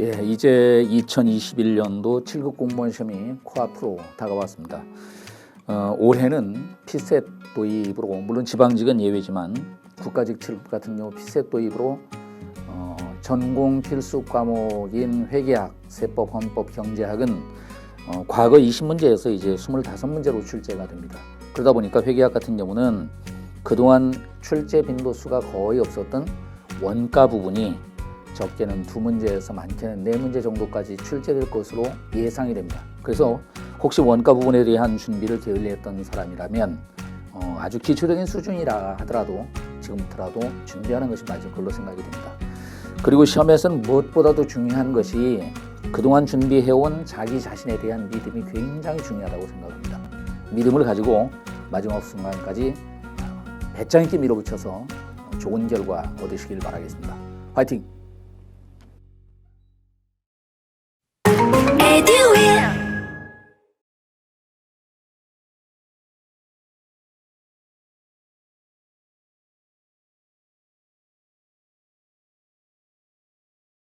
예, 이제 2021년도 7급 공무원 시험이 코앞으로 다가왔습니다. 어, 올해는 피셋 도입으로 물론 지방직은 예외지만 국가직 7급 같은 경우 피셋 도입으로 어, 전공 필수 과목인 회계학, 세법, 헌법, 경제학은 어, 과거 20문제에서 이제 25문제로 출제가 됩니다. 그러다 보니까 회계학 같은 경우는 그동안 출제 빈도수가 거의 없었던 원가 부분이 적게는 두 문제에서 많게는 네 문제 정도까지 출제될 것으로 예상이 됩니다. 그래서 혹시 원가 부분에 대한 준비를 게을리했던 사람이라면 어, 아주 기초적인 수준이라 하더라도 지금부터라도 준비하는 것이 맞을 걸로 생각이 됩니다. 그리고 시험에서는 무엇보다도 중요한 것이 그동안 준비해온 자기 자신에 대한 믿음이 굉장히 중요하다고 생각합니다. 믿음을 가지고 마지막 순간까지 배짱 있게 밀어붙여서 좋은 결과 얻으시길 바라겠습니다. 화이팅!